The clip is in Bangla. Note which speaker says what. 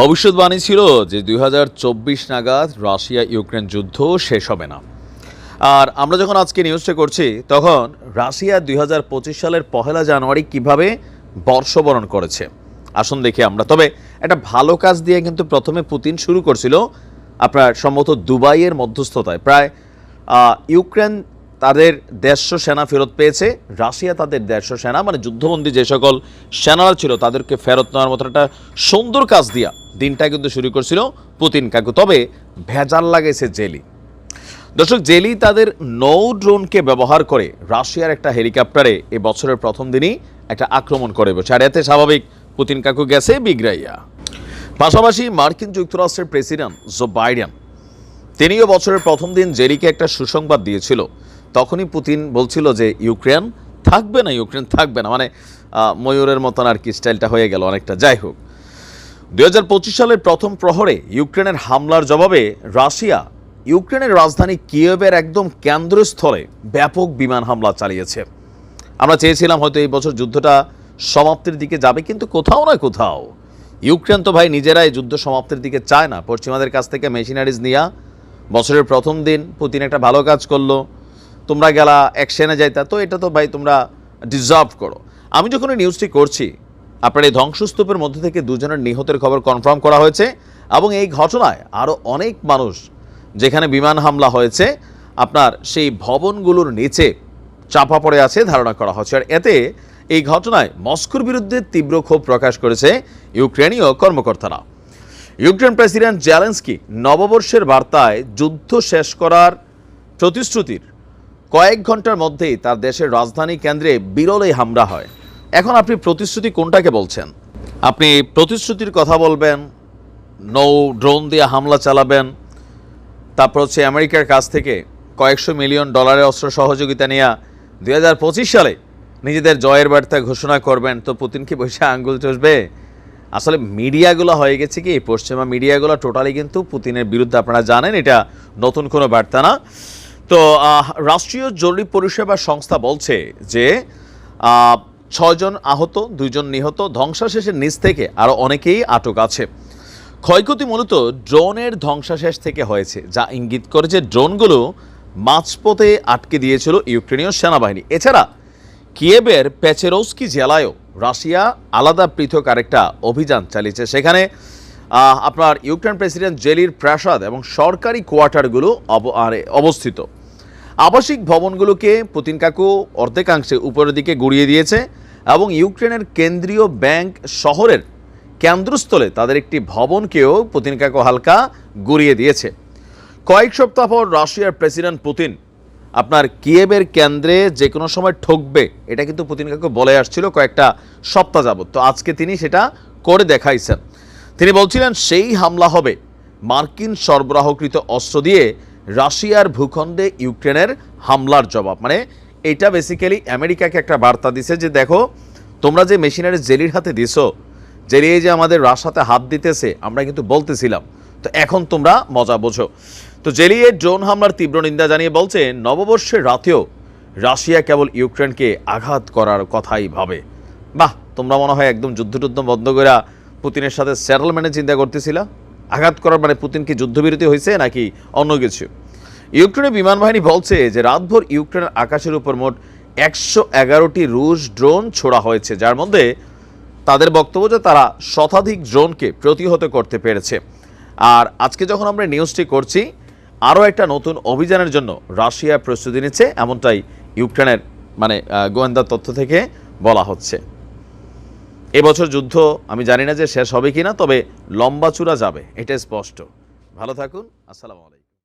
Speaker 1: ভবিষ্যৎবাণী ছিল যে দুই হাজার চব্বিশ নাগাদ রাশিয়া ইউক্রেন যুদ্ধ শেষ হবে না। আর আমরা যখন আজকে নিউজটা করছি, তখন রাশিয়া দুই হাজার পঁচিশ সালের পহেলা জানুয়ারি কীভাবে বর্ষবরণ করেছে? আসুন দেখি আমরা। তবে একটা ভালো কাজ দিয়ে কিন্তু প্রথমে পুতিন শুরু করছিল আপনার সম্ভবত দুবাইয়ের মধ্যস্থতায়। প্রায় ইউক্রেন তাদের দেড়শো সেনা ফেরত পেয়েছে। রাশিয়া তাদের দেড়শো সেনা মানে যুদ্ধবন্দী যে সকল সেনারা ছিল তাদেরকে ফেরত নেওয়ার মতো একটা সুন্দর কাজ দিয়া দিনটা কিন্তু শুরু করছিল পুতিন কাকু। তবে ভেজাল লাগাইছে জেলি। দর্শক, জেলি তাদের নৌ ড্রোনকে ব্যবহার করে রাশিয়ার একটা হেলিকপ্টারে এ বছরের প্রথম দিনই একটা আক্রমণ করে বসে। আর এতে স্বাভাবিক পুতিন কাকু গেছে বিগ্রাইয়া। পাশাপাশি মার্কিন যুক্তরাষ্ট্রের প্রেসিডেন্ট জো বাইডেন, তিনিও বছরের প্রথম দিন জেরিকে একটা সুসংবাদ দিয়েছিল। তখনই পুতিন বলছিল যে, ইউক্রেন থাকবে না, ইউক্রেন থাকবে না। মানে ময়ূরের মতন আর কি স্টাইলটা হয়ে গেল অনেকটা। যাই হোক দু হাজার পঁচিশ সালের প্রথম প্রহরে ইউক্রেনের হামলার জবাবে রাশিয়া ইউক্রেনের রাজধানী কিয়েভের একদম কেন্দ্রস্থলে ব্যাপক বিমান হামলা চালিয়েছে। আমরা চেয়েছিলাম হয়তো এই বছর যুদ্ধটা সমাপ্তির দিকে যাবে, কিন্তু কোথাও না কোথাও ইউক্রেন তো ভাই নিজেরাই যুদ্ধ সমাপ্তির দিকে চায় না। পশ্চিমাদের কাছ থেকে মেশিনারিজ নিয়া, বছরের প্রথম দিন পুতিন একটা ভালো কাজ করল। তোমরা গেলা অ্যাকশনে যাইতা, তো এটা তো ভাই তোমরা ডিজার্ভ করো। আমি যখন এই নিউজটি করছি, আপনার এই ধ্বংসস্তূপের মধ্যে থেকে দুজনের নিহতের খবর কনফার্ম করা হয়েছে, এবং এই ঘটনায় আরও অনেক মানুষ যেখানে বিমান হামলা হয়েছে, আপনার সেই ভবনগুলোর নিচে চাপা পড়ে আছে ধারণা করা হচ্ছে। আর এতে এই ঘটনায় মস্কোর বিরুদ্ধে তীব্র ক্ষোভ প্রকাশ করেছে ইউক্রেনীয় কর্মকর্তারা। ইউক্রেন প্রেসিডেন্ট জেলেন্সকি নববর্ষের বার্তায় যুদ্ধ শেষ করার প্রতিশ্রুতির কয়েক ঘণ্টার মধ্যেই তার দেশের রাজধানী কেন্দ্রে বিরলেই হামলা হয়। এখন আপনি প্রতিশ্রুতি কোনটাকে বলছেন? আপনি প্রতিশ্রুতির কথা বলবেন, নৌ ড্রোন দিয়ে হামলা চালাবেন, তারপর হচ্ছে আমেরিকার কাছ থেকে কয়েকশো মিলিয়ন ডলারের অস্ত্র সহযোগিতা নিয়ে দুই সালে নিজেদের জয়ের বার্তা ঘোষণা করবেন। তো পুতিন কি বসে আঙ্গুল চষবে? আসলে মিডিয়াগুলো হয়ে গেছে কি, পশ্চিমা মিডিয়াগুলো টোটালি কিন্তু পুতিনের বিরুদ্ধে, আপনারা জানেন এটা নতুন কোনো বার্তা না। তো রাষ্ট্রীয় জরুরি পরিষেবা সংস্থা বলছে যে ছয়জন আহত, দুইজন নিহত ধ্বংসাশেষের নিচ থেকে আরও অনেকেই আটক আছে। ক্ষয়ক্ষতি মূলত ড্রোনের ধ্বংসাশেষ থেকে হয়েছে, যা ইঙ্গিত করে যে ড্রোনগুলো মাঝপথে আটকে দিয়েছিল ইউক্রেনীয় সেনাবাহিনী। এছাড়া কিয়েবের পেচেরোস্কি জেলায়ও রাশিয়া আলাদা পৃথক আরেকটা অভিযান চালিয়েছে। সেখানে আপনার ইউক্রেন প্রেসিডেন্ট জেলির প্রাসাদ এবং সরকারি কোয়ার্টারগুলো অবস্থিত। আবাসিক ভবনগুলোকে পুতিন কাকু অর্ধেকাংশে উপরের দিকে গুড়িয়ে দিয়েছে এবং ইউক্রেনের কেন্দ্রীয় ব্যাংক শহরের কেন্দ্রস্থলে তাদের একটি ভবনকেও পুতিন কাকু হালকা গুড়িয়ে দিয়েছে। কয়েক সপ্তাহ পর রাশিয়ার প্রেসিডেন্ট পুতিন আপনার কিয়েবের কেন্দ্রে যে কোনো সময় ঠকবে, এটা কিন্তু পুতিন কাকু বলে আসছিল কয়েকটা সপ্তাহ যাবত তো আজকে তিনি সেটা করে দেখাইছেন। তিনি বলছিলেন, সেই হামলা হবে। মার্কিন সরবরাহকৃত অস্ত্র দিয়ে রাশিয়ার ভূখণ্ডে ইউক্রেনের হামলার জবাব। মানে এটা বেসিক্যালি আমেরিকাকে একটা বার্তা দিছে যে দেখো, তোমরা যে মেশিনারি জেলির হাতে দিছো, জেলি যে আমাদের রাশাতে হাত দিতেছে, আমরা কিন্তু বলতেছিলাম। তো এখন তোমরা মজা বোঝো। তো জেলিয়ে ড্রোন হামলার তীব্র নিন্দা জানিয়ে বলছে, নববর্ষের রাতেও রাশিয়া কেবল ইউক্রেনকে আঘাত করার কথাই ভাবে। বাহ, তোমরা মনে হয় একদম যুদ্ধ টুদ্ধ বন্ধ করে পুতিনের সাথে সেটেলমেন্টে চিন্তা করতেছিলা? আঘাত করার মানে পুতিন কি যুদ্ধবিরতি হয়েছে নাকি অন্য কিছু? ইউক্রেনের বিমান বাহিনী বলছে যে রাতভর ইউক্রেনের আকাশের উপর মোট একশো এগারোটি রুশ ড্রোন ছোড়া হয়েছে, যার মধ্যে তাদের বক্তব্য যে তারা শতাধিক ড্রোনকে প্রতিহত করতে পেরেছে। আর আজকে যখন আমরা নিউজটি করছি, আরও একটা নতুন অভিযানের জন্য রাশিয়া প্রস্তুতি নিচ্ছে, এমনটাই ইউক্রেনের মানে গোয়েন্দা তথ্য থেকে বলা হচ্ছে। এবছর যুদ্ধ আমি জানি না যে শেষ হবে কিনা, তবে লম্বা চূড়া যাবে এটা স্পষ্ট। ভালো থাকুন, আসসালামু আলাইকুম।